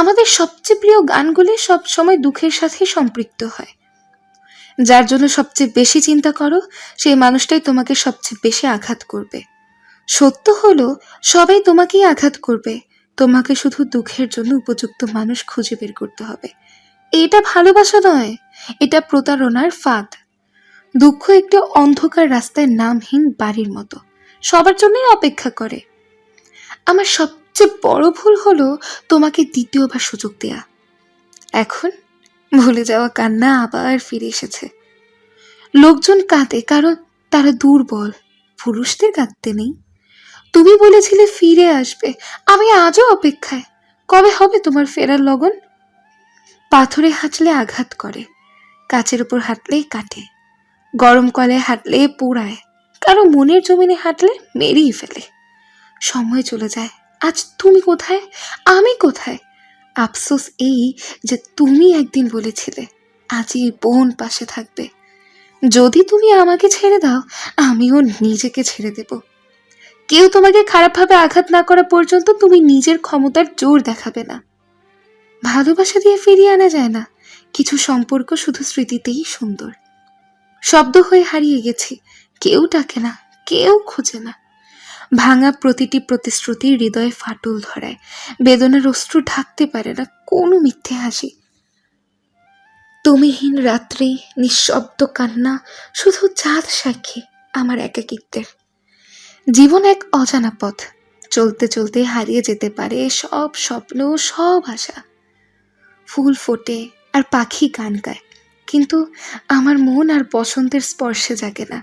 আমাদের সবচেয়ে প্রিয় গানগুলি সব সময় দুঃখের সাথে সম্পৃক্ত হয়। যার জন্য সবচেয়ে বেশি চিন্তা করো, সেই মানুষটাই তোমাকে সবচেয়ে বেশি আঘাত করবে। সত্য হলো, সবাই তোমাকেই আঘাত করবে। তোমাকে শুধু দুঃখের জন্য উপযুক্ত মানুষ খুঁজে বের করতে হবে। এটা ভালোবাসা নয়, এটা প্রতারণার ফাঁদ। দুঃখ একটি অন্ধকার রাস্তায় নামহীন বাড়ির মতো, সবার জন্যই অপেক্ষা করে। আমার সবচেয়ে বড় ভুল হলো তোমাকে দ্বিতীয়বার সুযোগ দেয়া। এখন ভুলে যাওয়া কান্না আবার ফিরে এসেছে। লোকজন কাঁদে, কারণ তারা দুর্বল, পুরুষদের কাঁদতে নেই। তুমি বলেছিলে ফিরে আসবে, আমি আজও অপেক্ষায়। কবে হবে তোমার ফেরার লগন? পাথরে হাঁটলে আঘাত করে, কাচের উপর হাঁটলেই কাটে। গরম কলে হাঁটলে পোড়ায়, কারও মনের জমিনে হাঁটলে মেরেই ফেলে। সময় চলে যায় আজ তুমি কোথায়? আমি কোথায়? আফসোস এই যে তুমি একদিন বলেছিলে আজই বোন পাশে থাকবে। যদি তুমি আমাকে ছেড়ে দাও, আমিও নিজেকে ছেড়ে দেব। কেউ তোমাকে খারাপভাবে আঘাত না করা পর্যন্ত তুমি নিজের ক্ষমতার জোর দেখাবে না। ভালোবাসা দিয়ে ফিরিয়ে আনা যায় না। কিছু সম্পর্ক শুধু স্মৃতিতেই সুন্দর। শব্দ হয়ে হারিয়ে গেছি। কেউ ডাকে না, কেউ খোঁজে না। ভাঙা প্রতিটি প্রতিশ্রুতি হৃদয়ে ফাটল ধরায় বেদনার অশ্রু ঢাকতে পারে না কোনো মিথ্যে হাসি। তুমিহীন রাত্রি, নিঃশব্দ কান্না, শুধু চাঁদ সাক্ষী আমার একাকিত্বের। জীবন এক অজানা পথ। চলতে চলতে হারিয়ে যেতে পারে সব স্বপ্ন, সব আশা। ফুল ফোটে আর পাখি গান গায়, কিন্তু আমার মন আর বসন্তের স্পর্শে জাগে না।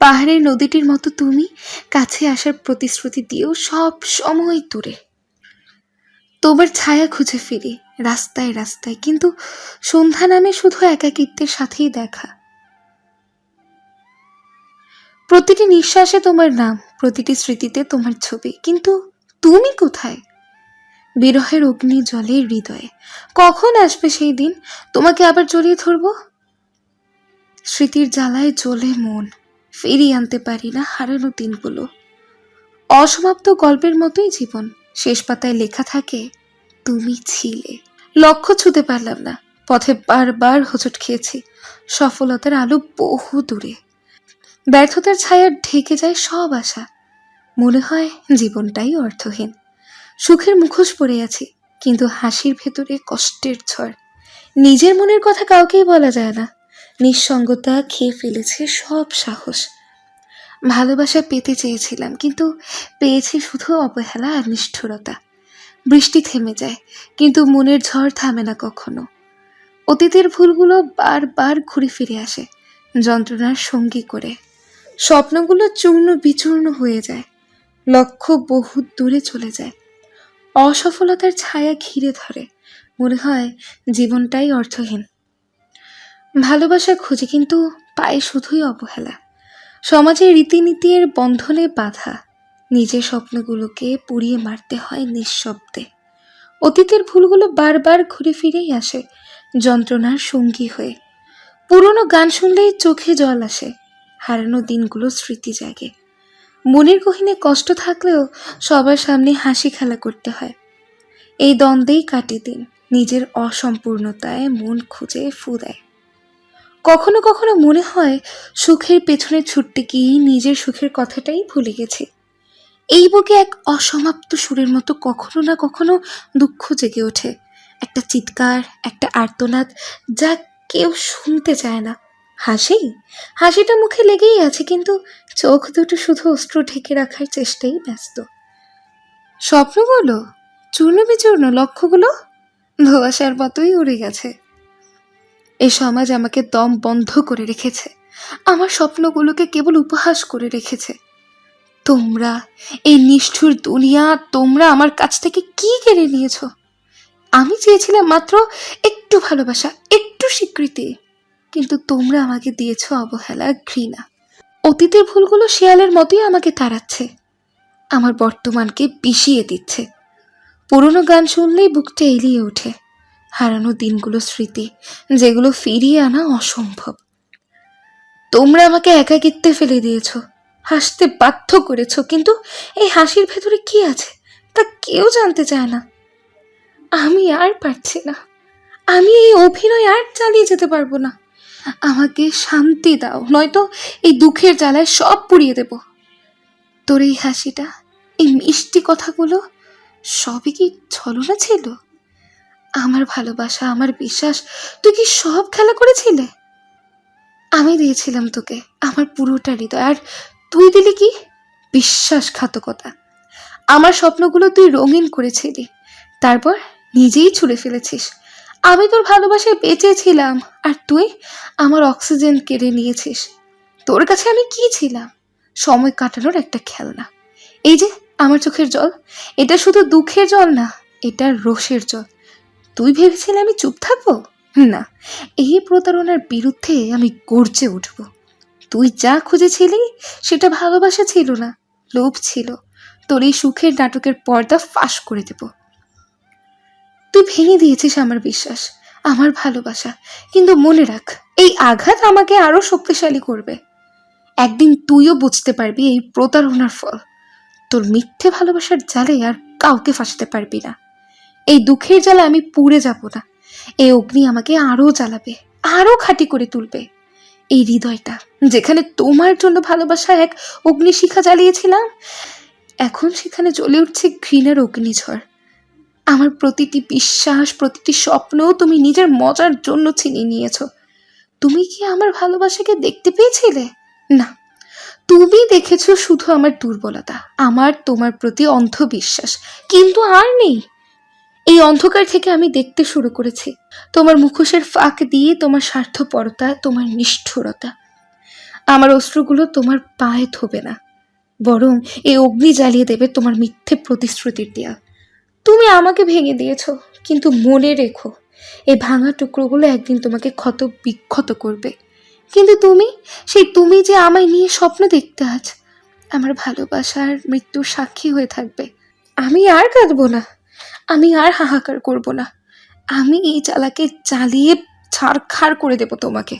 পাহাড়ের নদীটির মতো তুমি কাছে আসার প্রতিশ্রুতি দিয়েও সব সময় দূরে। তোমার ছায়া খুঁজে ফিরি, রাস্তায় রাস্তায়, কিন্তু সন্ধ্যা নামে শুধু একাকিত্বের সাথেই দেখা। প্রতিটি নিঃশ্বাসে তোমার নাম, প্রতিটি স্মৃতিতে তোমার ছবি, কিন্তু তুমি কোথায়? বিরহের অগ্নি জলে হৃদয়ে, কখন আসবে সেই দিন? তোমাকে আবার জড়িয়ে ধরবো? স্মৃতির জ্বালায় জ্বলে মন ফিরিয়ে আনতে পারি না হারানো দিনগুলো। অসমাপ্ত গল্পের মতোই জীবন। শেষ পাতায় লেখা থাকে, তুমি ছিলে। লক্ষ্য ছুতে পারলাম না। পথে বারবার হোঁচট খেয়েছি। সফলতার আলো বহু দূরে। ব্যর্থতার ছায়া ঢেকে যায় সব আশা। মনে হয় জীবনটাই অর্থহীন। সুখের মুখোশ পড়ে আছি, কিন্তু হাসির ভেতরে কষ্টের ঝড়। নিজের মনের কথা কাউকেই বলা যায় না। নিঃসঙ্গতা খেয়ে ফেলেছে সব সাহস। ভালোবাসা পেতে চেয়েছিলাম, কিন্তু পেয়েছি শুধু অবহেলা আর নিষ্ঠুরতা। বৃষ্টি থেমে যায়, কিন্তু মনের ঝড় থামে না কখনো। অতীতের ভুলগুলো বারবার ঘুরে ফিরে আসে, যন্ত্রণার সঙ্গী করে। স্বপ্নগুলো চূর্ণ বিচূর্ণ হয়ে যায়, লক্ষ্য বহু দূরে চলে যায়। অসফলতার ছায়া ঘিরে ধরে, মনে হয় জীবনটাই অর্থহীন। ভালোবাসা খুঁজে কিন্তু পায়ে শুধুই অবহেলা। সমাজের রীতিনীতির বন্ধনে বাধা, নিজের স্বপ্নগুলোকে পুড়িয়ে মারতে হয় নিঃশব্দে। অতীতের ভুলগুলো বারবার ঘুরে ফিরেই আসে, যন্ত্রণার সঙ্গী হয়ে। পুরনো গান শুনলেই চোখে জল আসে, হারানো দিনগুলো স্মৃতি জাগে। মনের গহিনে কষ্ট থাকলেও সবার সামনে হাসি খেলা করতে হয়। এই দ্বন্দ্বেই কাটে দিন, নিজের অসম্পূর্ণতায় মন খুঁজে ফু দেয়। কখনো কখনো মনে হয় সুখের পেছনে ছুটতে গিয়ে নিজের সুখের কথাটাই ভুলে গেছি। এই বুকে এক অসমাপ্ত সুরের মতো কখনো না কখনো দুঃখ জেগে ওঠে। একটা চিৎকার, একটা আর্তনাদ যা কেউ শুনতে চায় না। হাসি? হাসিটা মুখে লেগেই আছে কিন্তু চোখ দুটো শুধু অস্ত্র ঢেকে রাখার চেষ্টাই ব্যস্ত। স্বপ্নগুলো চূর্ণ বিচূর্ণ লক্ষ্যগুলো ধোয়াশার মতোই উড়ে গেছে। এই সমাজ আমাকে দম বন্ধ করে রেখেছে। আমার স্বপ্নগুলোকে কেবল উপহাস করে রেখেছে। তোমরা, এই নিষ্ঠুর দুনিয়া, তোমরা আমার কাছ থেকে কি কেড়ে নিয়েছো? আমি চেয়েছিলাম মাত্র একটু ভালোবাসা, একটু স্বীকৃতি। কিন্তু তোমরা আমাকে দিয়েছ অবহেলা, ঘৃণা। অতীতের ভুলগুলো শেয়ালের মতোই আমাকে তাড়াচ্ছে। আমার বর্তমানকে পিষিয়ে দিচ্ছে। পুরনো গান শুনলেই বুকটা এলিয়ে ওঠে। হারানো দিনগুলো স্মৃতি, যেগুলো ফিরিয়ে আনা অসম্ভব। তোমরা আমাকে একাকিত্বে ফেলে দিয়েছ, হাসতে বাধ্য করেছ, কিন্তু এই হাসির ভেতরে কি আছে, তা কেউ জানতে চায় না। আমি আর পারছি না, আমি এই অভিনয় আর চালিয়ে যেতে পারব না। আমাকে শান্তি দাও, নয়তো এই দুঃখের জ্বালায় সব পুড়িয়ে দেব। তোর এই হাসিটা, এই মিষ্টি কথাগুলো, সবই কি ছলনা ছিল? আমার ভালোবাসা, আমার বিশ্বাস, তুই কি সব খেলা করেছিলে? আমি দিয়েছিলাম তোকে, আমার পুরোটা হৃদয়। আর তুই দিলি কি? বিশ্বাসঘাতকতা। আমার স্বপ্নগুলো তুই রঙিন করেছিলি। তারপর নিজেই ছুঁড়ে ফেলেছিস। আমি তোর ভালোবাসায় বেঁচেছিলাম, আর তুই আমার অক্সিজেন কেড়ে নিয়েছিস। তোর কাছে আমি কি ছিলাম? সময় কাটানোর একটা খেলনা। এই যে, আমার চোখের জল। এটা শুধু দুঃখের জল না, এটা রোষের জল। তুই ভেবেছিলে আমি চুপ থাকব? না, এই প্রতারণার বিরুদ্ধে আমি গর্জে উঠব। তুই যা খুঁজেছিলি, সেটা ভালোবাসা ছিল না, লোভ ছিল। তোর এই সুখের নাটকের পর্দা ফাঁস করে দেব। তুই ভেঙে দিয়েছিস আমার বিশ্বাস, আমার ভালোবাসা। কিন্তু মনে রাখ, এই আঘাত আমাকে আরও শক্তিশালী করবে। একদিন তুইও বুঝতে পারবি এই প্রতারণার ফল। তোর মিথ্যে ভালোবাসার জালে আর কাউকে ফাঁসাতে পারবি না। এই দুঃখের জ্বালা আমি পুড়ে যাব না। এই অগ্নি আমাকে আরও জ্বালাবে, আরও খাঁটি করে তুলবে। এই হৃদয়টা, যেখানে তোমার জন্য ভালোবাসা এক অগ্নিশিখা জ্বালিয়েছিলাম, এখন সেখানে জ্বলে উঠছে ঘৃণার অগ্নিঝড়। আমার প্রতিটি বিশ্বাস, প্রতিটি স্বপ্নও তুমি নিজের মজার জন্য ছিনিয়ে নিয়েছ। তুমি কি আমার ভালোবাসাকে দেখতে পেয়েছিলে? না। তুমি দেখেছ শুধু আমার দুর্বলতা, আমার তোমার প্রতি অন্ধবিশ্বাস, কিন্তু আর নেই। এই অন্ধকার থেকে আমি দেখতে শুরু করেছি। তোমার মুখোশের ফাঁক দিয়ে তোমার স্বার্থপরতা, তোমার নিষ্ঠুরতা। আমার অস্ত্রগুলো তোমার পায়ে থবে না। বরং এই অগ্নি জ্বালিয়ে দেবে তোমার মিথ্যে প্রতিশ্রুতির দেয়া তুমি আমাকে ভেঙে দিয়েছ, কিন্তু মনে রেখো, এই ভাঙা টুকরোগুলো একদিন তোমাকে ক্ষত বিক্ষত করবে। কিন্তু তুমি, সেই তুমি যে আমায় নিয়ে স্বপ্ন দেখতে আজ আমার ভালোবাসার মৃত্যুর সাক্ষী হয়ে থাকবে। আমি আর কাঁদবো না। আমি আর হাহাকার করব না। আমি এই চালাকে চালিয়ে ছাড়খাড় করে দেব তোমাকে।